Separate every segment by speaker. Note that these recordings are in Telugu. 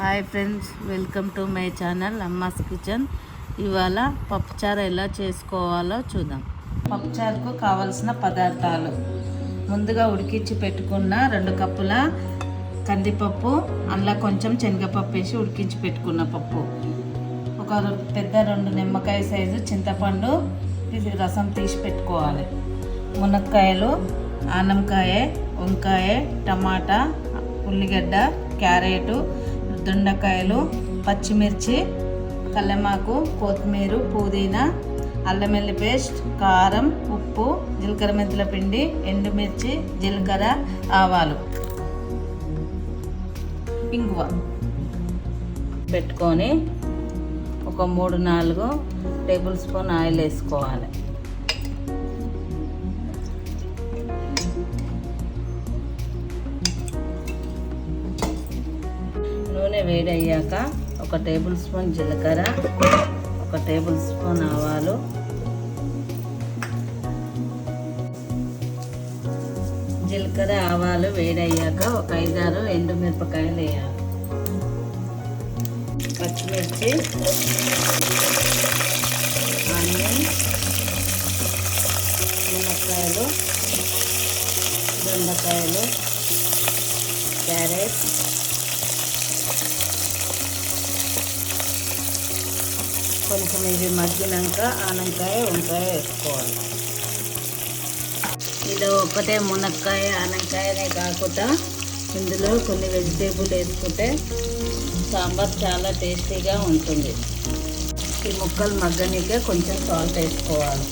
Speaker 1: Hi friends welcome to my channel Amma's kitchen. ఇవాళ పప్పుచారు ఎలా చేసుకోవాలో చూద్దాం. పప్పుచారుకు కావలసిన పదార్థాలు. ముందుగా ఉడికించి పెట్టుకున్న రెండు కప్పుల కందిపప్పు అందులో కొంచెం శనగపప్పు వేసి ఉడికించి పెట్టుకున్న పప్పు. ఒక పెద్ద రెండు నిమ్మకాయ సైజు చింతపండు ఇది రసం తీసి పెట్టుకోవాలి. మునక్కాయలు ఆనంకాయ వంకాయ టమాటా ఉల్లిగడ్డ క్యారెటు దొండకాయలు పచ్చిమిర్చి కల్లెమాకు కొత్తిమీర పుదీనా అల్లం వెల్లి పేస్ట్ కారం ఉప్పు జీలకర్ర మెంతుల పిండి ఎండుమిర్చి జీలకర్ర ఆవాలు. ఇంగువ. పెట్టుకొని ఒక మూడు నాలుగు టేబుల్ స్పూన్ ఆయిల్ వేసుకోవాలి. నూనె వేడి అయ్యాక ఒక టేబుల్ స్పూన్ జీలకర్ర ఒక టేబుల్ స్పూన్ ఆవాలు. జీలకర్ర ఆవాలు వేడి అయ్యాక ఒక ఐదారు ఎండుమిరపకాయలు వేయాలి. పచ్చిమిర్చి కొంచెం ఇవి మగ్గినాక ఆనంకాయ వంకాయ వేసుకోవాలి. ఇలా ఒక్కటే మునక్కాయ ఆనంకాయనే కాకుండా ఇందులో కొన్ని వెజిటేబుల్ వేసుకుంటే సాంబార్ చాలా టేస్టీగా ఉంటుంది. ఈ ముక్కలు మగ్గనికే కొంచెం సాల్ట్ వేసుకోవాలి.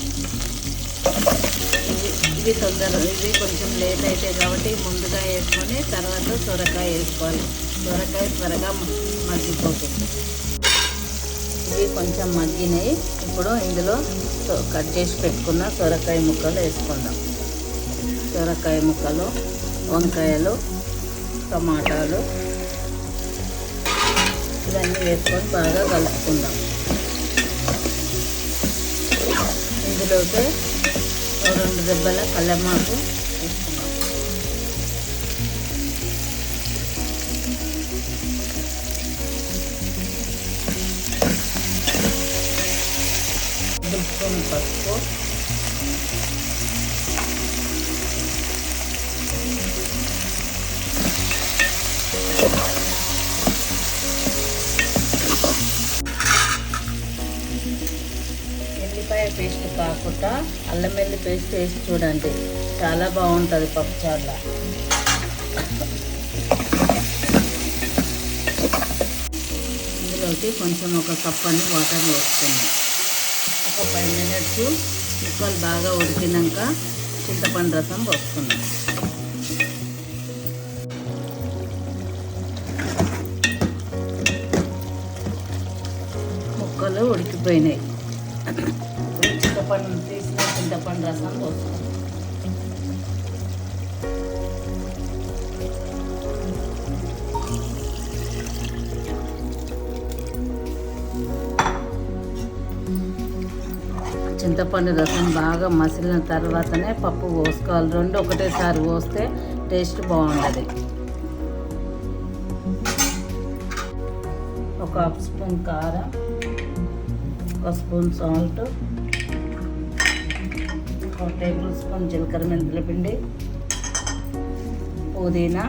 Speaker 1: ఇవి ఇవి తొందర ఇవి కొంచెం లేట్ అవుతాయి కాబట్టి ముందుగా వేసుకొని తర్వాత సొరకాయ వేసుకోవాలి. సొరకాయ త్వరగా మగ్గిపోతుంది. ఇవి కొంచెం మగ్గినాయి. ఇప్పుడు ఇందులో కట్ చేసి పెట్టుకున్న సొరకాయ ముక్కలు వేసుకుందాం. సొరకాయ ముక్కలు వంకాయలు టమాటాలు ఇవన్నీ వేసుకొని బాగా కలుపుకుందాం. ఇందులోకి రెండు దెబ్బల కళ్ళమాకు వేసుకుందాం. టేబుల్ స్పూన్ పసుపు. ఎల్లిపాయ పేస్ట్ కాకుండా అల్లం వెల్లి పేస్ట్ వేసి చూడండి. చాలా బాగుంటుంది పప్పుచారులో. ఇందులోకి కొంచెం ఒక కప్ అని వాటర్ వేసుకున్నాం ఒక ఫైవ్ మినిట్స్ ముక్కలు బాగా ఉడికినాక చింతపండు రసం పోసుకున్నాం ముక్కలు ఉడికిపోయినాయి. చింతపండు తీసిన చింతపండు రసం పోసుకున్నాం చింతపండు రసం బాగా మసిలిన తర్వాతనే పప్పు పోసుకోవాలి. రెండు ఒకటేసారి పోస్తే టేస్ట్ బాగుంటుంది. ఒక హాఫ్ స్పూన్ కారం ఒక స్పూన్ సాల్ట్ ఒక టేబుల్ స్పూన్ జీలకర్ర మెంతుల పిండి పుదీనా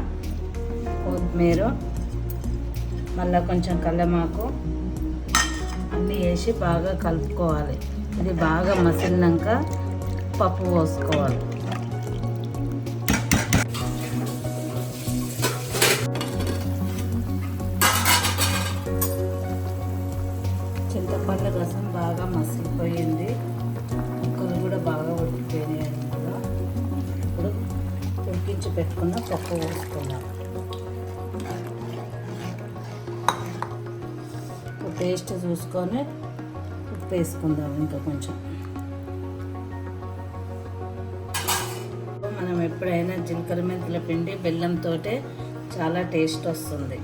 Speaker 1: కొత్తిమీర మళ్ళీ కొంచెం కల్లెమాకు అన్నీ వేసి బాగా కలుపుకోవాలి. ఇది బాగా మసిలినాక పప్పు పోసుకోవాలి. చింతపండు రసం బాగా మసిలిపోయింది. ముక్కలు కూడా బాగా ఉడికిపోయినాయి కూడా ఇప్పుడు ఉడికించి పెట్టుకున్న పప్పు పోసుకుందాం. టేస్ట్ చూసుకొని ఉప్పు వేసుకుందాం ఇంకా కొంచెం. మనం ఎప్పుడైనా జీలకర్ర మెంతుల పిండి బెల్లంతో చాలా టేస్ట్ వస్తుంది.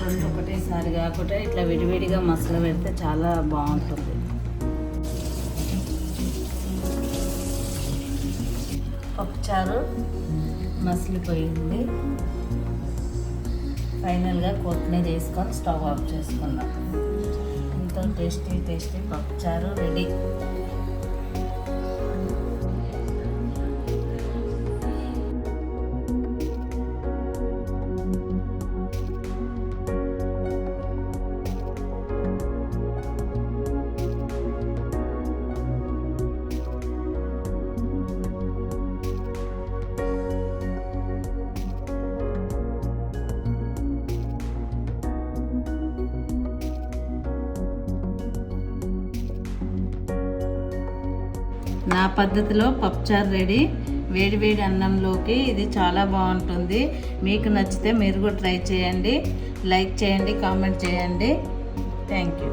Speaker 1: రెండు ఒకటేసారి కాకుండా ఇట్లా విడివిడిగా మసాలా పెడితే చాలా బాగుంటుంది. పప్పుచారు మసిలిపోయింది. ఫైనల్గా కొత్తిమీర వేసుకొని స్టవ్ ఆఫ్ చేసుకుందాం. ఎంతో టేస్టీ టేస్టీ పప్పుచారు రెడీ. నా పద్ధతిలో పప్పుచారు రెడీ. వేడి వేడి అన్నంలోకి ఇది చాలా బాగుంటుంది. మీకు నచ్చితే మీరు కూడా ట్రై చేయండి. లైక్ చేయండి కామెంట్ చేయండి. Thank you.